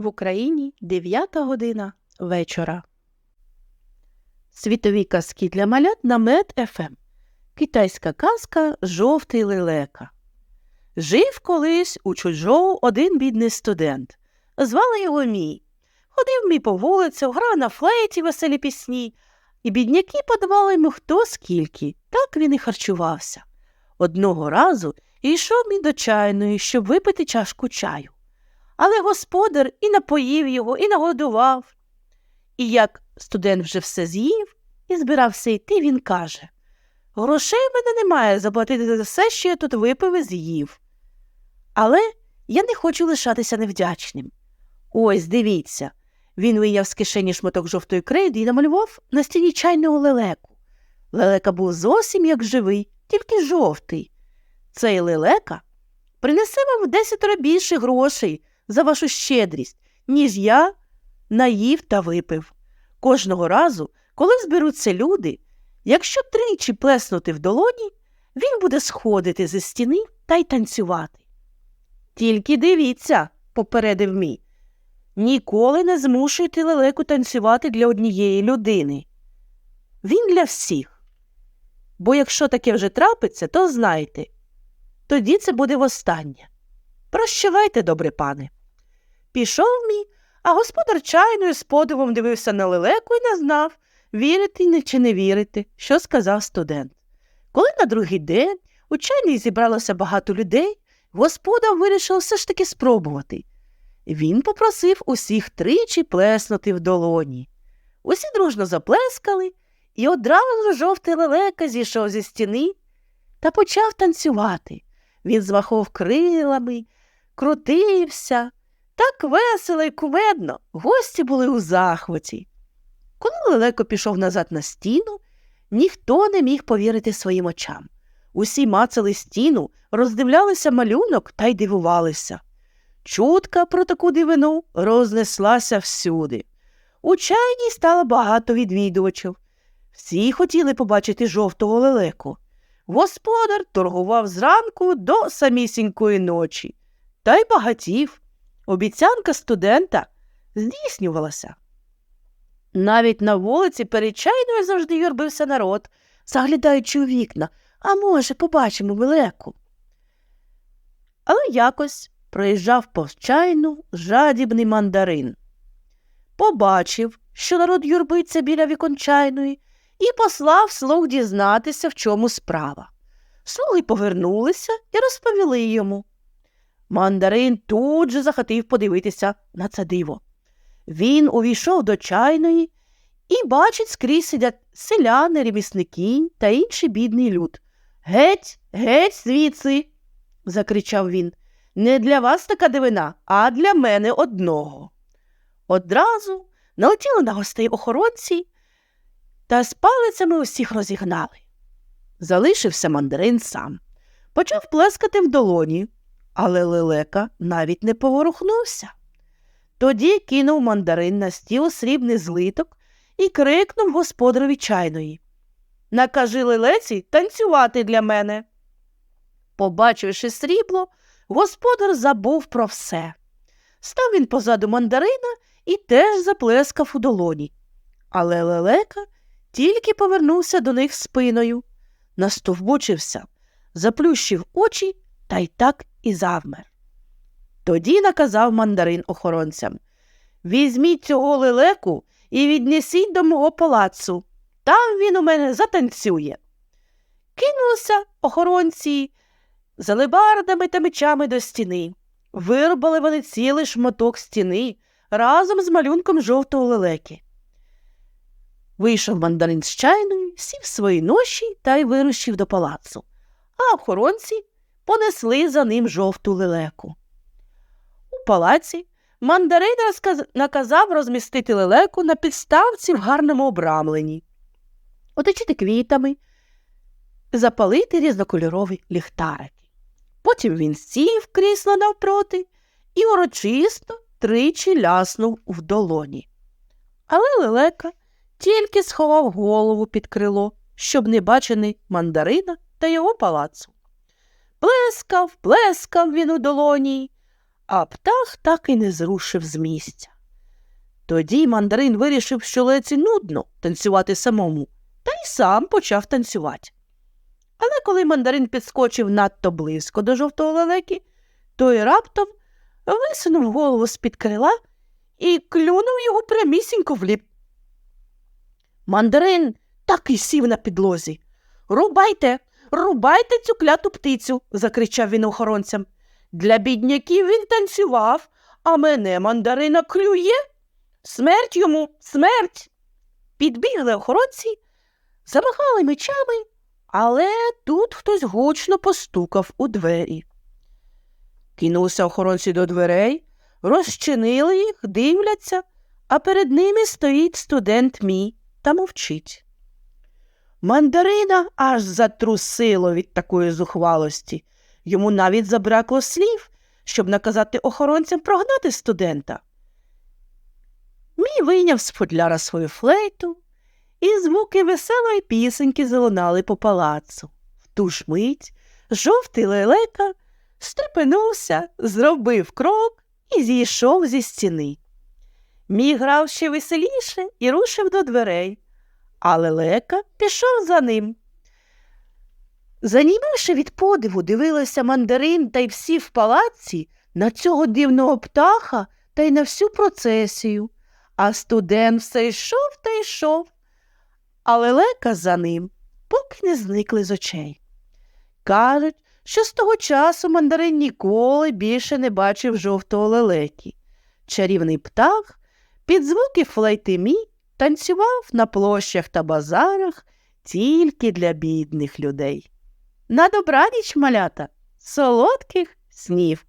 В Україні 9 година вечора. Світові казки для малят на Мед ФМ. Китайська казка Жовтий лелека. Жив колись у Чуджоу один бідний студент. Звали його Мій. Ходив мій по вулицю, грав на флейті веселі пісні, і бідняки подавали йому хто скільки. Так він і харчувався. Одного разу йшов мій до чайної, щоб випити чашку чаю. Але господар і напоїв його, і нагодував. І як студент вже все з'їв і збирався йти, він каже Грошей в мене немає заплатити за все, що я тут випив і з'їв. Але я не хочу лишатися невдячним. Ось, дивіться. Він вийняв з кишені шматок жовтої крейди і намалював на стіні чайного лелеку. Лелека був зовсім як живий, тільки жовтий. Цей лелека принесе вам в десятеро більше грошей за вашу щедрість, ніж я наїв та випив. Кожного разу, коли зберуться люди, якщо тричі плеснути в долоні, він буде сходити зі стіни та й танцювати. Тільки дивіться, попередив мій, ніколи не змушуйте лелеку танцювати для однієї людини. Він для всіх. Бо якщо таке вже трапиться, то знайте, тоді це буде востаннє. Прощавайте, добре пане. Пішов мій, а господар чайною з подивом дивився на лелеку і не знав, вірити чи не вірити, що сказав студент. Коли на другий день у чайній зібралося багато людей, господар вирішив все ж таки спробувати. Він попросив усіх тричі плеснути в долоні. Усі дружно заплескали, і одразу жовтий лелека зійшов зі стіни та почав танцювати. Він змахав крилами, крутився. Так весело й кумедно. Гості були у захваті. Коли лелеко пішов назад на стіну, ніхто не міг повірити своїм очам. Усі мацали стіну, роздивлялися малюнок та й дивувалися. Чутка про таку дивину рознеслася всюди. У чайній стало багато відвідувачів. Всі хотіли побачити жовтого лелеку. Господар торгував зранку до самісінької ночі, та й багатів. Обіцянка студента здійснювалася. Навіть на вулиці перед чайною завжди юрбився народ, заглядаючи у вікна, а може, побачимо велику. Але якось проїжджав повз чайну жадібний мандарин. Побачив, що народ юрбиться біля вікон чайної, і послав слуг дізнатися, в чому справа. Слуги повернулися і розповіли йому. Мандарин тут же захотів подивитися на це диво. Він увійшов до чайної і бачить, скрізь сидять селяни, ремісники та інший бідний люд. Геть, геть, звідси. закричав він. Не для вас така дивина, а для мене одного. Одразу налетіли на гостей охоронці та з палицями усіх розігнали. Залишився мандарин сам. Почав плескати в долоні, але лелека навіть не поворухнувся. Тоді кинув мандарин на стіл срібний злиток і крикнув господареві чайної Накажи лелеці танцювати для мене. Побачивши срібло, господар забув про все. Став він позаду мандарина і теж заплескав у долоні. Але лелека тільки повернувся до них спиною, настовбучився, заплющив очі та й так і завмер. Тоді наказав мандарин охоронцям Візьміть цього лелеку і віднесіть до мого палацу. Там він у мене затанцює. Кинулися охоронці з алебардами та мечами до стіни. Вирубали вони цілий шматок стіни разом з малюнком жовтого лелеки. Вийшов мандарин з чайною, сів свої ноші та й вирушив до палацу, а охоронці понесли за ним жовту лелеку. У палаці мандарин наказав розмістити лелеку на підставці в гарному обрамленні, оточити квітами, запалити різнокольорові ліхтарики. Потім він сів крісло навпроти і урочисто тричі ляснув в долоні. Але лелека тільки сховав голову під крило, щоб не бачений мандарина та його палацу. Плескав, плескав він у долоні, а птах так і не зрушив з місця. Тоді мандарин вирішив, що леці нудно танцювати самому, та й сам почав танцювати. Але коли мандарин підскочив надто близько до жовтого лелеки, той раптом висунув голову з-під крила і клюнув його прямісінько в ліп. Мандарин так і сів на підлозі. Рубайте, рубайте цю кляту птицю, закричав він охоронцям. Для бідняків він танцював, а мене мандарина клює. Смерть йому, смерть. Підбігли охоронці, замахали мечами, але тут хтось гучно постукав у двері. Кинулися охоронці до дверей, розчинили їх, дивляться, а перед ними стоїть студент мій та мовчить. Мандарина аж затрусило від такої зухвалості. Йому навіть забракло слів, щоб наказати охоронцям прогнати студента. Мій вийняв з футляра свою флейту, і звуки веселої пісеньки залунали по палацу. В ту ж мить жовтий лелека стрепенувся, зробив крок і зійшов зі стіни. Мій грав ще веселіше і рушив до дверей, а лелека пішов за ним. Занімивши від подиву, дивилися мандарин та й всі в палаці на цього дивного птаха та й на всю процесію, а студент все йшов та йшов, а лелека за ним, поки не зникли з очей. Кажуть, що з того часу мандарин ніколи більше не бачив жовтого лелеки. Чарівний птах під звуки флейти мій танцював на площах та базарах тільки для бідних людей. На добраніч, малята, солодких снів!